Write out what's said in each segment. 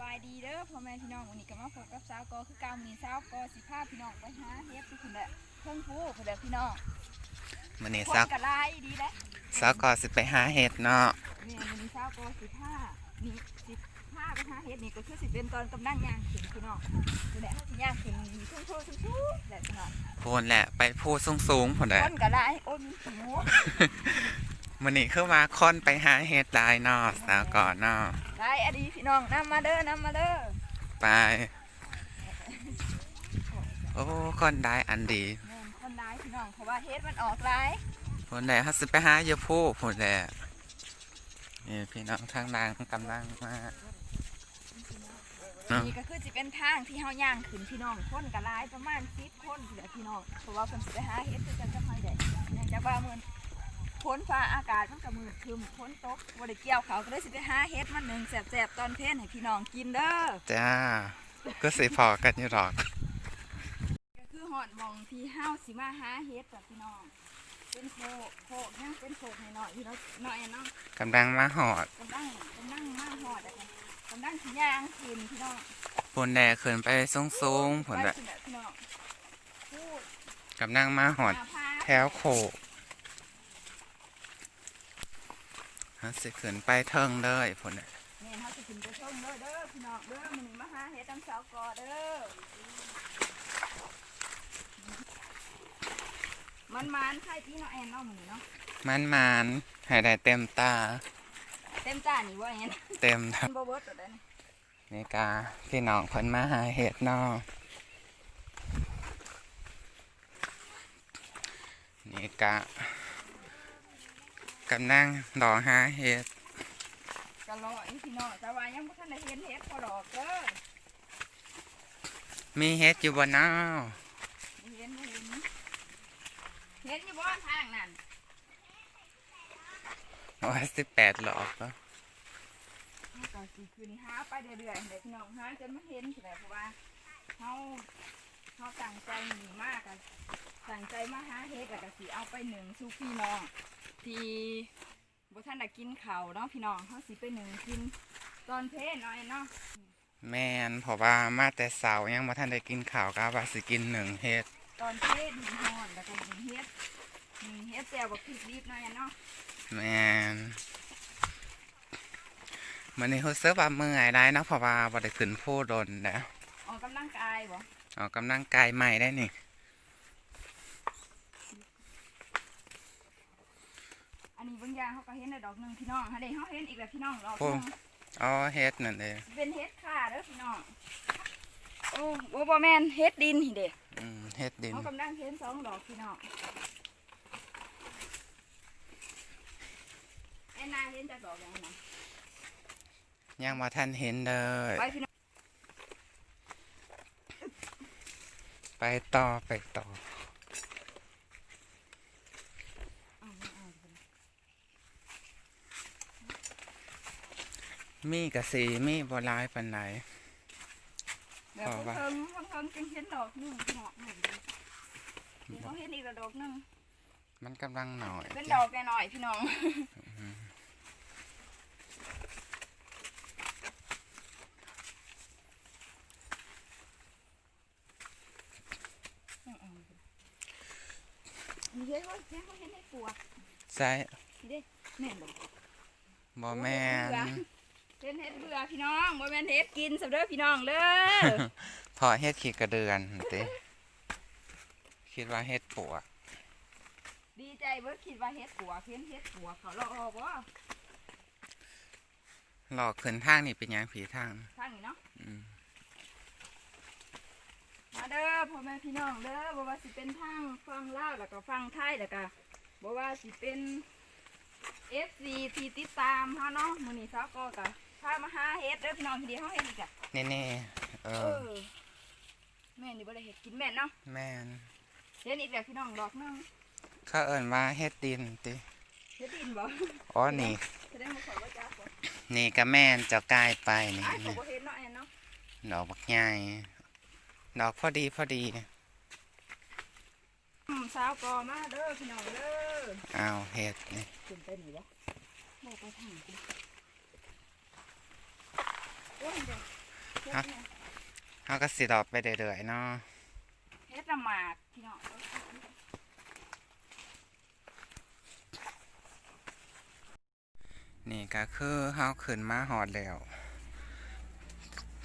บายดีเด้อพ่อแม่พี่น้องวันนี้ก็มาพบกับสาวกอคือเกามีสาวกอสิพาพี่น้องไปหาเฮ็ดที่คุณแหละเพิ่งพูดคุณแหละพี่น้องมันนี่คนซักกะลายดีแล้วซักก็สิไปหาเห็ดเนาะนี่วันนี้สาวกอสิพานี่สิพาไปหาเฮ็ดนี่ก็คือสิเป็นตอนกำลังย่างขึ้นพี่น้องคุณแหละเขาสิย่างขึ้นทุ่งโชว์ทุ่งชูแหละพี่น้องพูนแหละไปพูสูงสูงๆผลแหละคนกะลายโอ้ยมีขี้หมู มันนี่คือมาค่อนไปหาเห็ดได้เนาะสาวก่อนเนาะได้อดีพี่น้องนำมาเด้อนำมาเด้อไปโอ้คนได้อันดีแม่นคนร้ายพี่น้องเพราะว่าเฮ็ดมันออกร้ายผลแหละเขาสิไปหาเยอะพูผลแหละนี่พี่น้องทางล่างกำลังมาเนาะนี่ก็คือสิเป็นทางที่เฮาย่างขึ้นพี่น้องคนกะลายประมาณ10คนเหลือพี่น้องเพราะว่าเพิ่นสิไปหาเฮ็ดคือกันกับเฮาได้เนื่องจากว่ามื้อ ฝนฟ้าอากาศมันก็มืดครึมฝนตกบ่ได้เกี่ยวเขาวก็เลยสิไปหาเฮ็ดมาหนึ่งแซ่บๆตอนเพลนให้พี่น้องกินเด้อจ้า ก็สิพอกันอยู่หรอก ก็คือฮอดหมองที่เฮาสิมาหาเฮ็ดกับพี่น้อง เป็นโคกโคกยังเป็นโคกให้หน่อยพี่น้องหน่อยอะเนาะกำลังมาหอดกำลังกำลังมาฮอดอะค่ะกำลังสิย่างขึ้นพี่น้องผลแหละขึ้นไปสูงสูงๆผลแหละไปขึ้นพี่น้องพูดกำลังมาหอดมาพา แถวโขก เขาสิขึ้นไปเทิงเลยผลน่ะแม่นเฮาสิขึ้นไปชมเด้อเด้อพี่น้องเด้อมื้อนี้มาหาเฮ็ดน้ำสาวกอเด้อมันมันๆไข่พี่น้องแอนเนาะมื้อนี้เนาะมันมันๆให้ได้เต็มตา เต็มตานี่ว่าแอนเต็มทั้งบ่เบิดตัวใดนี่นี่กาพี่น้องเพิ่นมาหาเห็ดเนอกนี่กะ กำลังดอกหาเห็ดก็รออีพี่น้องแต่ว่ายังบ่ทันได้เห็นเฮ็ดพอดอกเด้อมีเห็ดอยู่บนน้าบ่เห็นบ่เห็นเห็นอยู่บ่ทางนั้นร้อยสิบแปดหลอกเนอะเฮาก็สิขึ้นหาไปเรื่อยๆเด้อพี่น้องหาจนมาเห็นสิได้เพราะว่าเฮา เฮาตั้งใจหนีมากอะตั้งใจมาหาเฮ็ดแล้วก็สิเอาไปหนึ่งสู่พี่น้อง ที่บ่ทันได้กินข้าวเนาะพี่น้องเฮาสิไปหนึ่งกินตอนเพลหน่อยเนาะแม่นเพราะว่ามาแต่เสาร์ยังมาท่านได้กินข้าวก็ว่าสิกินหนึ่งเห็ดตอนเพลหนึ่งฮ้อนแล้วก็หนึ่งเฮ็ดหนึ่งเฮ็ดแจ่วบักพริกดิบหน่อยเนาะแม่นมันนี่รู้สึกว่าเมื่อยได้เนาะเพราะว่าบ่ได้ขึ้นผู้ดนแล้วออกกำลังกายบ่ ออกกำลังกายใหม่ได้นี่อันนี้บางอย่างเขาก็เห็นในดอกหนึ่งพี่น้องฮะเด็เขาเห็นอีกแล้วพี่น้องดอกหโอ้นึ่งอ๋อเฮ็ดนั่นเองเป็นเฮ็ดข่าเด้อพี่น้องโอ้โอ้บ่แม่นเฮ็ดดินนี่เด้อืมเฮ็ดดินเขากำลังเห็นสองดอกพี่น้องไอ้นายเห็นจากดอกอย่างนั้นยังมาท่านเห็นเลย ไปพี่น้องไปต่อไปต่อเอาเอาเอาเอามีกะสีมีบ่หลายปานใดเดี๋ยวเพิ่งเพิ่งเพิ่งจึงเห็นดอกหนึ่งพี่น้องหนึ่งเดี๋ยวเขาเห็นอีกแล้วดอกหนึ่งมันกำลังหน่อย เป็นดอกแน่อยๆพี่น้องนี่ เฮ้ยเฮ้ยเฮ้ยเห็นให้ปวกใช่นี่เด้แม่นบ่บ่แม่นเห็นเฮ็ดเบื่อพี่น้องบ่แม่นเฮ็ดกินสำเด้อพี่น้องเด้อพอเฮ็ดขี้กระเดือนเติคิดว่าเฮ็ดปัวดีใจเบิดคิดว่าเฮ็ดปัวเห็นเฮ็ดปัวเขารอบ่หลอกขึ้นทางนี่เป็นหยังผีทางทางนี้เนาะอืม มาเด้อพ่อแม่พี่น้องเด้อบ่ว่าสิเป็นทางฟังลาวแล้วก็ฟังไทยแล้วก็บ่ว่าสิเป็น FC ที่ติดตามเฮาเนาะมื้อนี้ซาวก็ก็พามาหาเฮ็ดเด้อพี่น้องที่เดียวเฮาเฮ็ดอีกอะแน่ๆเอเอออแม่นี่บ่ได้เฮ็ดกินแม่นเนาะแม่นเฮ็ดอีกแล้วพี่น้องดอกหนึงเขาเอิ้นว่าเฮ็ดดินติเฮ็ดดินบ่อ๋อนี่ แสดงว่าเขาบ่จักบ่นี่ก็แม่นเจ้ากายไปนี่อ้ายเขาบ่เฮ็ดเนาะแอนเนาะดอกบักใหญ่ ดอกพอดีพอดีอืมสาวก็มาเด้อพี่น้องเด้ออ้าวเฮ็ดนี่ขึ้นไปนี่บ่บ่ไปทางกูโอ้ยเดี๋ยวเฮ็ดฮะเนี่ยเฮาก็สิดอกไปเรื่อยๆเนาะเฮ็ดละหมากพี่น้องนี่ก็คือเฮาขึ้นมาหอดแล้ว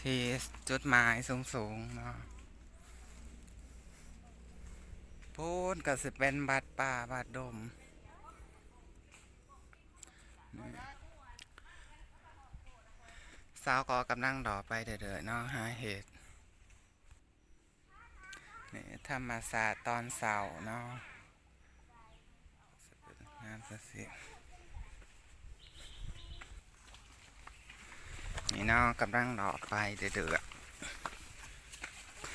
ที่จุดหมายสูงๆเนาะ พูดก็สิเป็นบัดป่าบัดดมสาวก็กำลังดอกไปเรื่อยๆเนาะหาเห็ดนี่ธรรมศาสตร์ตอนเสาร์เนาะงามสัสินี่เนาะกำลังดอกไปเดือด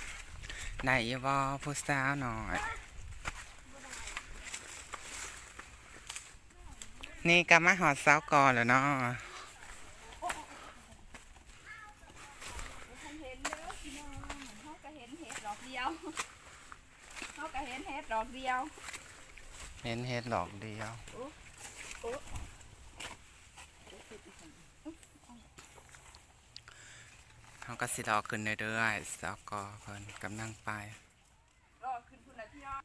ๆได้อีวอผู้สาวหน่อย นี่ก็มาหอดสาวก่อนแล้วเนาะเพิ่นเห็นเด้อพี่น้องเฮาก็เห็นเห็ดดอกเดียวเฮาก็เห็นเห็ดดอกเดียว เห็นเห็ดดอกเดียวเขาก็สิดอกขึ้นเรื่อยๆสาวกอเพิ่นกำลังไปรอขึ้นพุ่นละพี่น้อง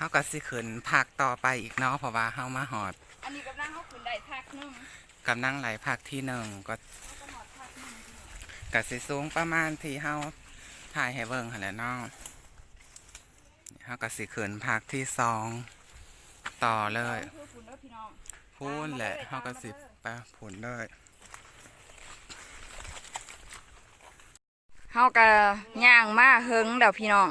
เขาก็สิขึ้นภาคต่อไปอีกเนาะเพราะว่าเขามาหอด อันนี้กำลังเฮาขึ้นได้พักหนึงกำลังไหลภาคที่หนึ่งก็เฮาก็หอดพักหนึงพี่น้องก็สิสูงประมาณที่เฮาถ่ายให้เบิ่งหั่นแหละเนาะเฮาก็สิขึ้นภาคที่สองต่อเลยคือพุ่นเด้อพี่น้องพูนแหละเฮาก็สิไปผุนเลยเฮาก็ย่างมาเฮิงเดี๋ยวพี่น้อง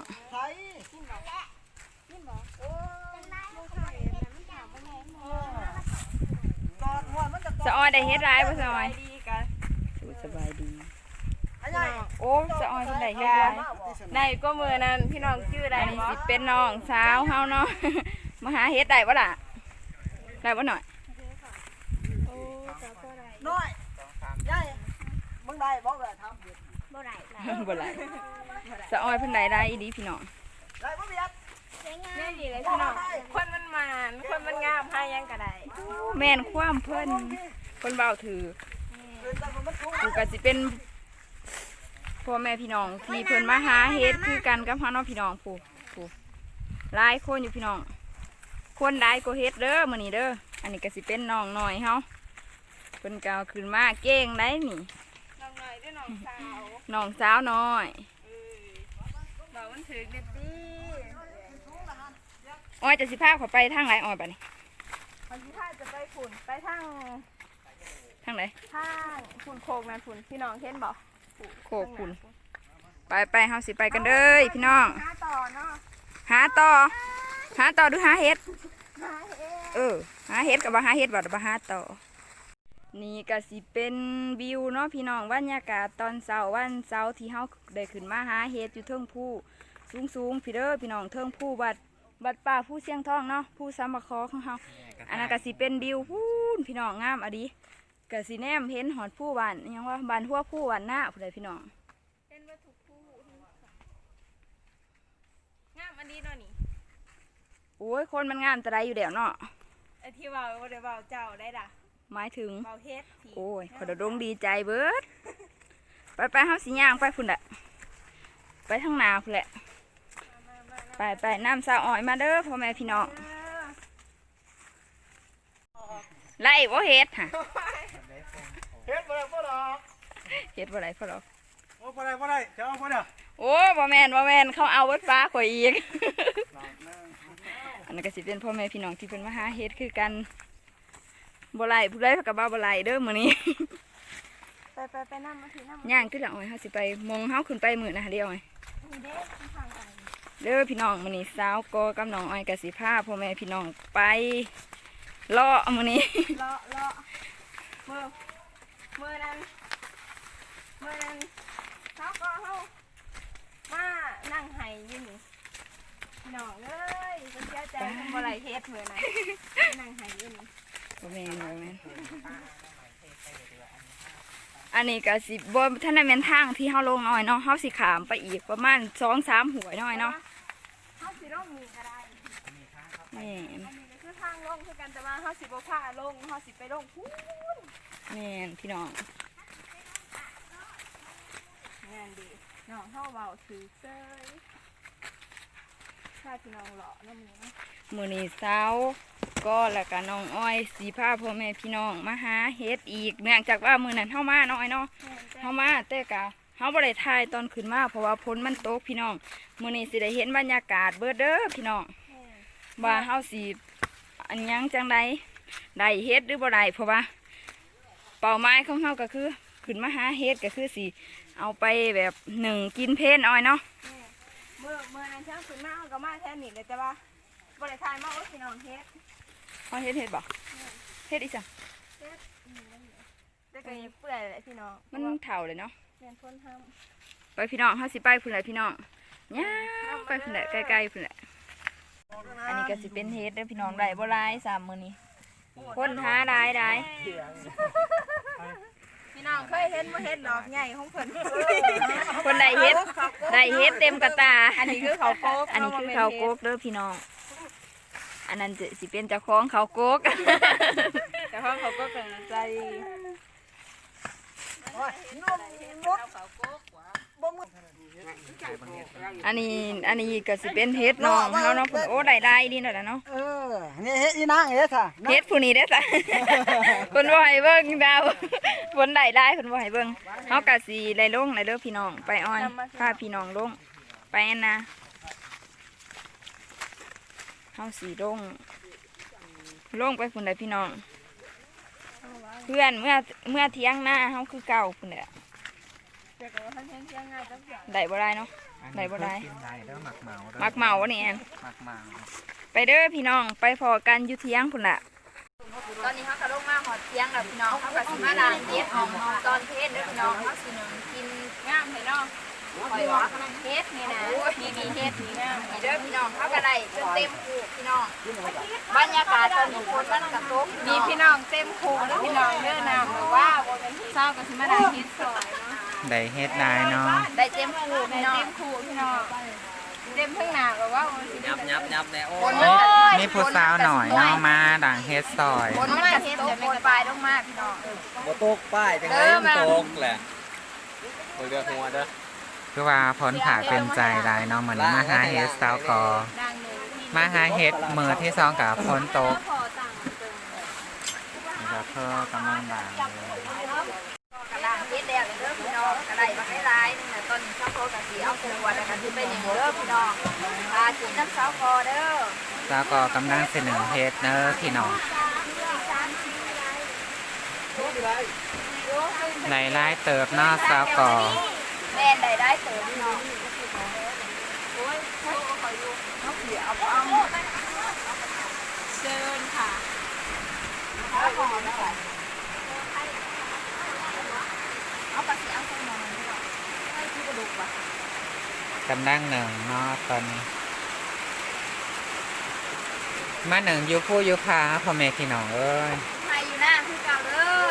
สะออยได้เฮ็ดร้ายบ่สะออยสบายดี โอ้สะออยเพิ่นได้เฮ็ดร้ายได้ก็มือนั้นพี่น้องชื่อได้อันนี้บ่สิเป็นน้องสาวเฮาเนาะมาหาเฮ็ดได้บ่ล่ะได้บ่หน่อยโอ้ก็บ่ได้น้อยยายมึงได้บอกเลยทำบ่ได้ล่ะบ่ล่ะสะออยเพิ่นได้ได้อีดีพี่น้องได้บ่เบียด แม่นดีเลยพี่น้องคนมันมานคนมันงามหายังก็ได้แม่นความเพิ่นเพิ่นเว้าถือเดินจากมันคุ้มกูก็สิเป็นพ่อแม่พี่น้องที่เพิ่นมาหาเฮ็ดคือกันกับเฮาเนาะพี่น้องผู้ผู้หลายคนอยู่พี่น้อง คนได้ก็เฮ็ดเด้อมื้อนี้เด้ออันนี้ก็สิเป็นน้องน้อยเฮาเพิ่นก็เอาขึ้นมาเก่งได้นี่น้องหน่อยด้วยน้องสาวน้องสาวน้อยบอกมันถึงเด็ดตี อ้อยจะสิพาเขาไปทางไหนอ้อยบัดนี้มันสิพาจะไปฝุ่นไปทางทางไหนทางฝุ่นโคกนั่นฝุ่นพี่น้องเห็นบ่โคกคุณไปไปเฮาสิไปกันเด้อพี่น้องหน้าต่อเนาะหาต่อ หาต่อดูหาเฮ็ดหาเอ๊ะเออ หาเฮ็ดกับบ่หาเฮ็ดบ่บ่หาต่อ นี่ก็สิเป็นวิวเนาะพี่น้องบรรยากาศตอนเช้าวันเช้าที่เฮาได้ขึ้นมาหาเฮ็ดอยู่เทิงภูสูงๆพี่เด้อพี่น้องเทิงภูบัด บัดป่าผู้เสียงทองเนาะผู้สามัคคอของเฮาอันนั้นก็สิเป็นวิวพูนพี่น้องงามอะดีก็สิแนมเห็นหอดผู้บ้านอิหยังว่าบ้านหัวผู้บ้านหน้าผู้ใดพี่น้องเป็นวัตถุผู้งามอันนี้เนาะนี่โอ้ยคนมันงามแต่ใดอยู่แล้วเนาะไอ้ที่เว้าบ่ได้เว้าเจ้าได้ล่ะหมายถึงเว้าเฮ็ดที่โอ้ยขอดงดีใจเบิดไปไปเฮาสิย่างไปพุ่นแหละไปทางนาพุ่นแหละ ไปไปน้ำสาวอ้อยมาเด้อพ่อแม่พี่น้องเออไล่บ่เฮ็ดฮะเฮ็ดบ่ได้บ่ดอกเฮ็ดบ่ได้พ่อหรอกโอ้บ่ได้บ่ได้จะเอาบ่ได้โอ้บ่แม่นบ่แม่นเขาเอาเบิดฟ้าข่อยอีกอันนั้นก็สิเป็นพ่อแม่พี่น้องที่เพิ่นมาหาเฮ็ดคือกันบ่ไล่ผู้ใดก็บ่าบ่ไล่เด้อมื้อนี้ไปไปไปนั่งมาทีนั่งมาย่างคือละอ้อยเฮาสิไปมองเฮาขึ้นไปมื้อนะเดียวไอ้ที เด้ทางกันเด้อพี่น้องมื้อนี้สาวก็กับน้องอ้อยก็สิพาพ่อแม่พี่น้องไปเลาะมื้อนี้เลาะเลาะมือมือนั้นมือนั้นเขาก็เขามานั่งไห้อยืนนี่พี่น้องเอ้ยเป็นเสียใจเป็นบ่ไรเฮ็ดมือนั้นนั่งไห้อยืนนี่บ่แม่นบ่แม่นอันนี้ก็สิบ่ทันได้แม่นทางที่เฮาลงน้อยเนาะเฮาสิขามไปอีกประมาณ2-3หัวยน้อยเนาะ เขาสิร่มมีก็ได้นี่อันนี้ก็คือทางลงงคือกันแต่ว่าเฮาสิบ่พาลงเฮาสิไปลงพูนแม่นพี่น้องงานดีน้องเฮาเว้าถือเซยถ้าพี่น้องเลาะน้ำนี้เนาะมื้อนี้เช้าก็แล้วก็น้องอ้อยสีพาพ่อแม่พี่น้องมาหาเฮ็ดอีกเนื่องจากว่ามื้อนั้นเฮามาน้อยเนาะแม่นจ้ะ เฮามาแต่กะ เฮาบ่ได้ถ่ายตอนขึ้นมาเพราะว่าฝนมันตกพี่น้องมื้อนี้สิได้เห็นบรรยากาศเบิดเด้อพี่น้องแม่นว่าเฮาสิอันหยังจังใดได้เฮ็ดหรือบ่ได้เพราะว่า เป้าหมายของเฮาก็คือ ขึ้นมาหาเฮ็ดก็คือสิเอาไปแบบหนึ่งกินเพลนอ้อยเนาะแม่เมื่อเมื่อนั้นเช้าขึ้นมาเฮาก็มาแค่นี้เลยแต่ว่าบ่ได้ทายมาโอ้พี่น้องเฮ็ดเฮาเฮ็ดเฮ็ดบ่เฮ็ดอีสังแต่ก็ยังเปื่อยแหละพี่น้องมันเฒ่าเลยเนาะ แม่นพ้นทำไปพี่น้องเฮาสิไปพุ่นแหละพี่น้องย่างไปพุ่นแหละใกล้ๆพุ่นแหละอันนี้ก็สิเป็นเฮ็ดเด้อพี่น้องได้บ่หลายสามมื้อนี้คนหาได้ได้พี่น้องเคยเห็นบ่เฮ็ดดอกใหญ่ของเพิ่นคนได้เฮ็ดได้เฮ็ดเต็มกระตา อันนี้คือเขาวโป๊กอันนี้คือข้าวโกกเด้อพี่น้อง อันนั้นจะสิเป็นเจ้าของข้าวโกก แต่ว่าเขาก็เป็นใจโอ้ยนุ่มรถบ่มึงอันนี้อันนี้ก็สิเป็นเฮ็ดน้องเฮาเนาะเพิ่นโอ้ได้ได้ดีเนาะล่ะเนาะเออนี่เฮ็ดอีนางเฮ็ดค่ะเฮ็ดผู้นี้เด้อจ้ะเพิ่นบ่ให้เบิ่งดาวเพิ่นได้ได้เพิ่นบ่ให้เบิ่งเฮาก็สิไล่ลงไล่เด้อพี่น้องไปอ้อยพาพี่น้องลงไปอันนะเฮาสิลงลงไปพุ่นได้พี่น้อง เพื่อนเมื่อเมื่อเที่ยงหน้าเฮาคือเก่าพุ่นแหละแต่ก็ว่าท่านเฮ็ดเสียง่ายจังซี่ได้บ่ได้เนาะได้บ่ได้ กินได้เด้อหมักเหมาด้อมักเมาวะนี่แอนหมักเหมาไปเด้อพี่น้องไปพอกันอยู่เที่ยงพุ่นละตอนนี้เขาก็ลงมาหอดเที่ยงแล้วพี่น้องเขาก็สิมาล้างเฮ็ดออกตอนเทศเด้อพี่น้องเขาสิหนึ่งกินงามให้เนาะคอยว่าเฮ็ดนี่นะนี่นี่เฮ็ดนี่นะนี่เด้อพี่น้องเขาก็ได้จนเต็มคูพี่น้องบรรยากาศตอนนี้ฝนมันกระตกมีพี่น้องเต็มคูแล้วพี่น้องเด้อน้ำหรือว่าบ่เป็นเช้าก็สิมาได้เฮ็ดซอยเนาะได้เฮ็ดได้เนาะได้เต็มคูได้พี่น้องเต็มคูพี่น้องเต็มทั้งหน้าหรือว่าบ่สิยับยับยับแน่โอ้ฝนมันก็มีผู้สาวหน่อยเนาะมาด่างเฮ็ดซอยฝนมันกระตกฝนปลายลงมาพี่น้องบ่ตกป้ายจังไดเออมันมาตกแหละเบิ่งเด้อหัวเด้อ คือว่าผลผ่าเป็นใจได้เนาะเหมือนมาหาเฮดสาวกอมาหาเฮดมือที่สองกับพอต่างเติมนี่ก็คือกำลังด่างเลยกระดางเฮ็ดแล้วเด้อพี่อกระไดมาให้ร้ายนี่นะต้นเช้าโคกับสีเอาวดแล้วก็สิเป็นอย่างเด้อพี่น้องพากินน้ำเช้าโคเด้อสาวกอกำลังเสนอเฮดเนอะพี่น้องในไล่เติบเนอกสาวกอ แม่นได้ได้เติมน้องโอ้ยโอ้ยขออยู่เอาเสียเอาเอาเชิญค่ะเอาพอแล้วค่ะเอาปลาสีเอาใส่หม้อนี่ก่อนให้ที่กระดูกว่ะกำลังหนึ่งเนอตอนนี้มาหนึ่งอยูผู้อยูพาพ่อแม่พี่น้องเอ้ยใครอยู่หน้าคือเก่าเด้อ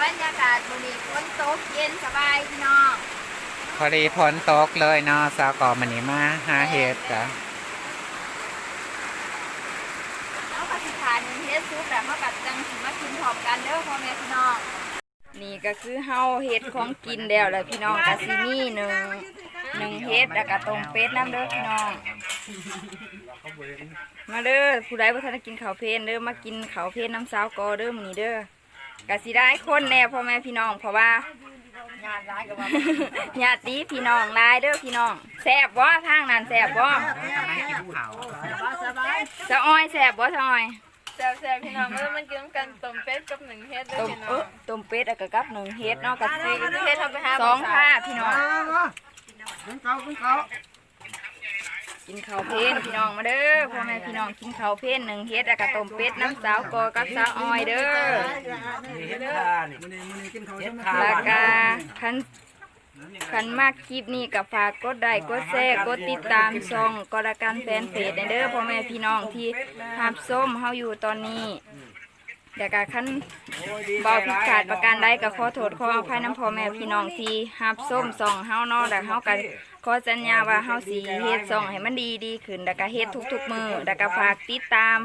บรรยากาศมื้อนี้ฝนตกเย็นสบายพี่น้อง พอดีฝนตกเลยเนาะสาวกอมันนี้มาหาเฮ็ดจ้ะเอาปฏิทานเฮ็ดซุปแบบเฮากับจังสิมากินพร้อมกันเด้อพ่อแม่พี่น้อง นี่ก็คือเฮาเฮ็ดของกินแล้วแหละพี่น้องก็สิมีหนึ่งหนึ่งเฮ็ดแล้วก็ต้มเป็ดน้ำเด้อพี่น้อง มาเด้อผู้ใดบ่ทันได้กินข้าวเพลนเด้อมากินข้าวเพลนน้ำสาวกอเด้อมื้อนี้เด้อก็สิได้คนแน่พ่อแม่พี่น้องเพราะว่า งานร้ายกับว่าญาติพี่น้องหลายเด้อพี่น้องแซ่บบ่ทางนั้นแซ่บบ่กำลังกินข้าวสบายสะอ้อยแซ่บบ่สะอ้อยแซ่บๆพี่น้องเออมันกินกันต้มเป็ดกับหนึ่งเฮ็ดเลยต้มพี่น้เออองต้มเป็ดแล้วก็กับหนึ่งเฮ็ดเนาะก็สิเฮ็ดทำไปหาสองผ้าพี่น้อง ขึ้นเขาขึ้นเขา กินข้าวเพลนพี่น้องมาเด้อพ่อแม่พี่น้องกินข้าวเพลนหนึ่งเฮ็ดแล้วก็ต้มเป็ดน้ำสาวกอกับสาวอ้อยเด้อเฮ็ดทานมื้อนี้มื้อนี้กินเขาเฮ็ใช่ดไหมทานแล้วก็คันคันมากคลิปนี้ก็ฝากกดไลค์กดแชร์กดติดตามช่องกรกันแฟนเพจเด้อพ่อแม่พี่น้องที่หับส้มเฮาอยู่ตอนนี้แล้วก็คันเบาผิดขาดประการใดก็ขอโทษขออภัยน้ำพ่อแม่พี่น้องที่หับส้มส่องเฮาเนาะแล้วเฮาก็ข อสัญญาว่าเฮาสิเฮ็ดส่องให้มันดีดีขึ้นแล้วก็เฮ็ดทุกๆมือแล้วก็ฝากติดตาม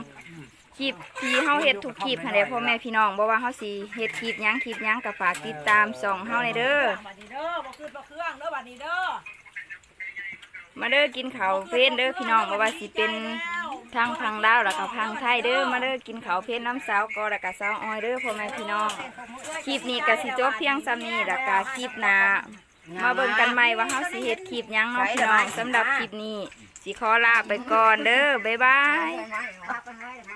คลิปที่เฮาเฮ็ดทุกคลิปหั่นแหละพ่อแม่พี่น้องบ่ว่าเฮาสิเฮ็ดคลิปหยังคลิปหยังก็ฝากติดตามส่องเฮาในเด้อบัดนี้เด้อบ่ขึ้นบ่เครื่องเด้อบัดนี้เด้อมาเด้อกินข้าวเพลนเด้อพี่น้องบ่ว่าสิเป็นทางพังลาวแล้วก็พังไทยเด้อมาเด้อกินข้าวเพลนน้ำสาวกอแล้วก็สาวออยเด้อพ่อแม่พี่น้องคลิปนี้ก็สิจบเพียงซ้ำนี้แล้วก็คลิปหน้า มาเบิ่งกันใหม่ว่าเฮาสิเฮ็ดคลิปหยังเนาะพี่น้องสำหรับคลิปนี้สิขอลาไปก่อนเด้อบ๊ายบาย ไปไหน